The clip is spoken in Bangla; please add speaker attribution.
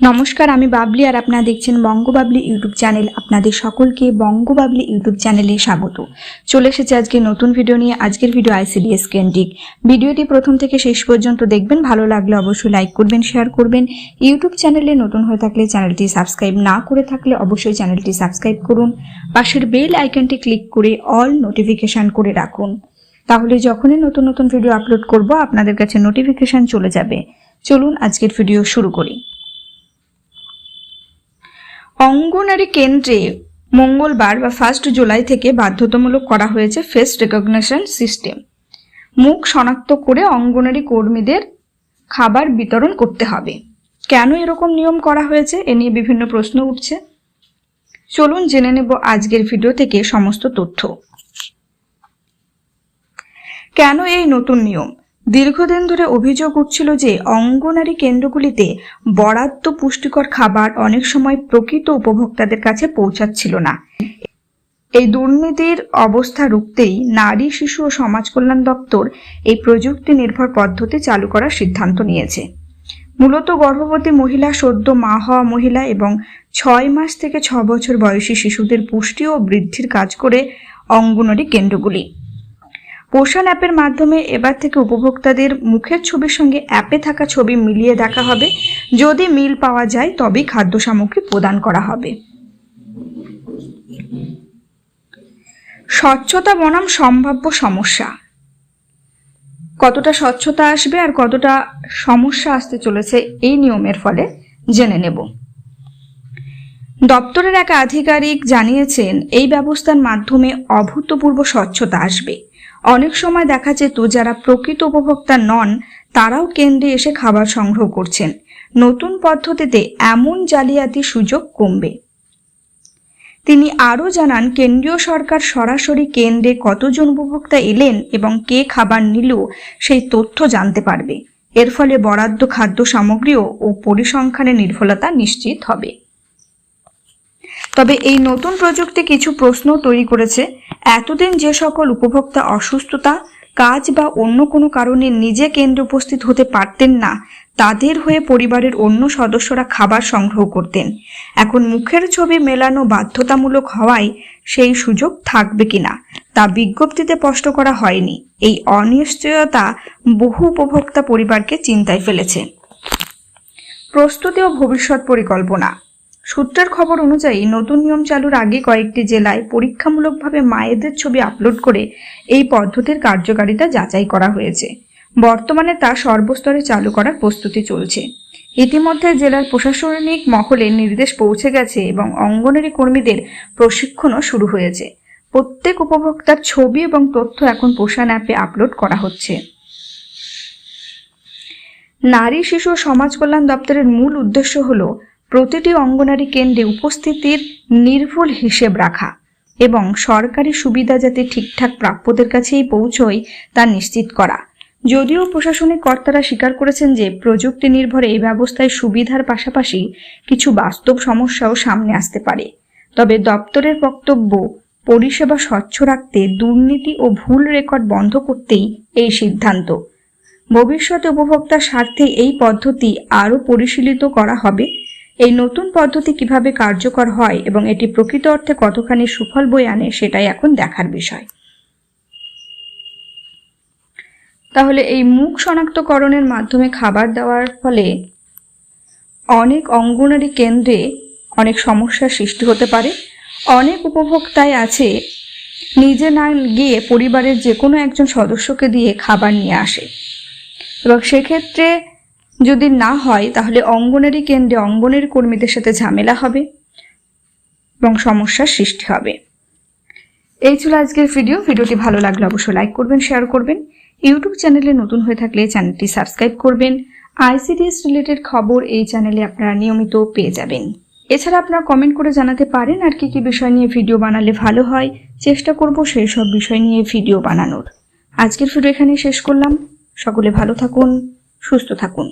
Speaker 1: নমস্কার, আমি বাবলি আর আপনারা দেখছেন বঙ্গবাবলি ইউটিউব চ্যানেল। আপনাদের সকলকে বঙ্গবাবলি ইউটিউব চ্যানেলে স্বাগত। চলে এসেছে আজকে নতুন ভিডিও নিয়ে, আজকের ভিডিও আইসিডিএস কেন্দ্রিক। ভিডিওটি প্রথম থেকে শেষ পর্যন্ত দেখবেন, ভালো লাগলে অবশ্যই লাইক করবেন, শেয়ার করবেন। ইউটিউব চ্যানেলে নতুন হয়ে থাকলে চ্যানেলটি সাবস্ক্রাইব না করে থাকলে অবশ্যই চ্যানেলটি সাবস্ক্রাইব করুন। পাশের বেল আইকনটি ক্লিক করে অল নোটিফিকেশন করে রাখুন। তাহলে যখনই নতুন নতুন ভিডিও আপলোড করব, আপনাদের কাছে নোটিফিকেশন চলে যাবে। চলুন আজকের ভিডিও শুরু করি। অঙ্গনারী কেন্দ্রে মঙ্গলবার বা ফার্স্ট জুলাই থেকে বাধ্যতামূলক করা হয়েছে ফেস রেকগনিশন সিস্টেম মুখ শনাক্ত করে অঙ্গনারী কর্মীদের খাবার বিতরণ করতে হবে। কেন এরকম নিয়ম করা হয়েছে? এ নিয়ে বিভিন্ন প্রশ্ন উঠছে। চলুন জেনে নেব আজকের ভিডিও থেকে সমস্ত তথ্য। কেন এই নতুন নিয়ম? দীর্ঘদিন ধরে অভিযোগ উঠছিল যে অঙ্গনারী কেন্দ্রগুলিতে বরাদ্দ পুষ্টিকর খাবার অনেক সময় প্রকৃত উপভোক্তাদের কাছে পৌঁছাচ্ছিল না। এই দুর্নীতির অবস্থা রুখতেই নারী, শিশু ও সমাজ কল্যাণ দপ্তর এই প্রযুক্তি নির্ভর পদ্ধতি চালু করার সিদ্ধান্ত নিয়েছে। মূলত গর্ভবতী মহিলা, সদ্য মা হওয়া মহিলা এবং ছয় মাস থেকে ছ বছর বয়সী শিশুদের পুষ্টি ও বৃদ্ধির কাজ করে অঙ্গনওয়াড়ি কেন্দ্রগুলি। পোষণ অ্যাপের মাধ্যমে এবার থেকে উপভোক্তাদের মুখের ছবির সঙ্গে অ্যাপে থাকা ছবি মিলিয়ে দেখা হবে। যদি মিল পাওয়া যায়, তবেই খাদ্য সামগ্রী প্রদান করা হবে। স্বচ্ছতা বনাম সম্ভাব্য সমস্যা। কতটা স্বচ্ছতা আসবে আর কতটা সমস্যা আসতে চলেছে এই নিয়মের ফলে জেনে নেব। দপ্তরের এক আধিকারিক জানিয়েছেন, এই ব্যবস্থার মাধ্যমে অভূতপূর্ব স্বচ্ছতা আসবে। অনেক সময় দেখা যেত যারা প্রকৃত উপভোক্তা নন, তারাও কেন্দ্রে এসে খাবার সংগ্রহ করছেন। নতুন পদ্ধতিতে এমন জালিয়াতি সুযোগ কমবে। তিনি আরও জানান, কেন্দ্রীয় সরকার সরাসরি কেন্দ্রে কতজন উপভোক্তা এলেন এবং কে খাবার নিল, সেই তথ্য জানতে পারবে। এর ফলে বরাদ্দ খাদ্য সামগ্রীও ও পরিসংখ্যানের নির্ভুলতা নিশ্চিত হবে। তবে এই নতুন প্রযুক্তি কিছু প্রশ্ন তৈরি করেছে। এতদিন যে সকল উপভোক্তা অসুস্থতা, কাজ বা অন্য কোনো কারণে নিজে কেন্দ্র উপস্থিত হতে পারতেন না, তাদের হয়ে পরিবারের অন্য সদস্যরা খাবার সংগ্রহ করতেন। এখন মুখের ছবি মেলানো বাধ্যতামূলক হওয়ায় সেই সুযোগ থাকবে কিনা, তা বিজ্ঞপ্তিতে স্পষ্ট করা হয়নি। এই অনিশ্চয়তা বহু উপভোক্তা পরিবারকে চিন্তায় ফেলেছে। প্রস্তুতি ও ভবিষ্যৎ পরিকল্পনা। সূত্রের খবর অনুযায়ী, নতুন নিয়ম চালুর আগে কয়েকটি জেলায় পরীক্ষামূলকভাবে মায়েদের ছবি আপলোড করে এই পদ্ধতির কার্যকারিতা যাচাই করা হয়েছে। বর্তমানে তা সর্বস্তরে চালু করার প্রস্তুতি চলছে। ইতিমধ্যে জেলার প্রশাসনিক মহলে নির্দেশ পৌঁছে গেছে এবং অঙ্গনারী কর্মীদের প্রশিক্ষণও শুরু হয়েছে। প্রত্যেক উপভোক্তার ছবি এবং তথ্য এখন পোষণ অ্যাপে আপলোড করা হচ্ছে। নারী শিশু সমাজ কল্যাণ দপ্তরের মূল উদ্দেশ্য হল প্রতিটি অঙ্গনারী কেন্দ্রে উপস্থিতির নির্ভুল হিসেব রাখা এবং সরকারি সুবিধা যাতে ঠিকঠাক প্রাপ্যদের কাছেই পৌঁছয় তা নিশ্চিত করা। যদিও প্রশাসনিক কর্তারা স্বীকার করেছেন যে প্রযুক্তি নির্ভর এই ব্যবস্থায় সুবিধার পাশাপাশি কিছু বাস্তব সমস্যাও সামনে আসতে পারে। তবে দপ্তরের বক্তব্য, পরিষেবা স্বচ্ছ রাখতে দুর্নীতি ও ভুল রেকর্ড বন্ধ করতেই এই সিদ্ধান্ত। ভবিষ্যতে উপভোক্তার স্বার্থে এই পদ্ধতি আরও পরিশীলিত করা হবে। এই নতুন পদ্ধতি কীভাবে কার্যকর হয় এবং এটি প্রকৃত অর্থে কতখানি সুফল বই আনে সেটাই এখন দেখার বিষয়। তাহলে এই মুখ শনাক্তকরণের মাধ্যমে খাবার দেওয়ার ফলে অনেক অঙ্গনারী কেন্দ্রে অনেক সমস্যার সৃষ্টি হতে পারে। অনেক উপভোক্তায় আছে নিজে না গিয়ে পরিবারের যে কোনো একজন সদস্যকে দিয়ে খাবার নিয়ে আসে। এবং সেক্ষেত্রে যদি না হয়, তাহলে অঙ্গনারী কেন্দ্রে অঙ্গনের কর্মীদের সাথে ঝামেলা হবে এবং সমস্যার সৃষ্টি হবে। এই ছিল আজকের ভিডিও। ভিডিওটি ভালো লাগলে অবশ্যই লাইক করবেন, শেয়ার করবেন। ইউটিউব চ্যানেলে নতুন হয়ে থাকলে চ্যানেলটি সাবস্ক্রাইব করবেন। আইসিডিএস রিলেটেড খবর এই চ্যানেলে আপনারা নিয়মিত পেয়ে যাবেন। এছাড়া আপনারা কমেন্ট করে জানাতে পারেন আর কি কি বিষয় নিয়ে ভিডিও বানালে ভালো হয়। চেষ্টা করব সেই সব বিষয় নিয়ে ভিডিও বানানোর। আজকের ভিডিও এখানেই শেষ করলাম। সকলে ভালো থাকুন, সুস্থ থাকুন।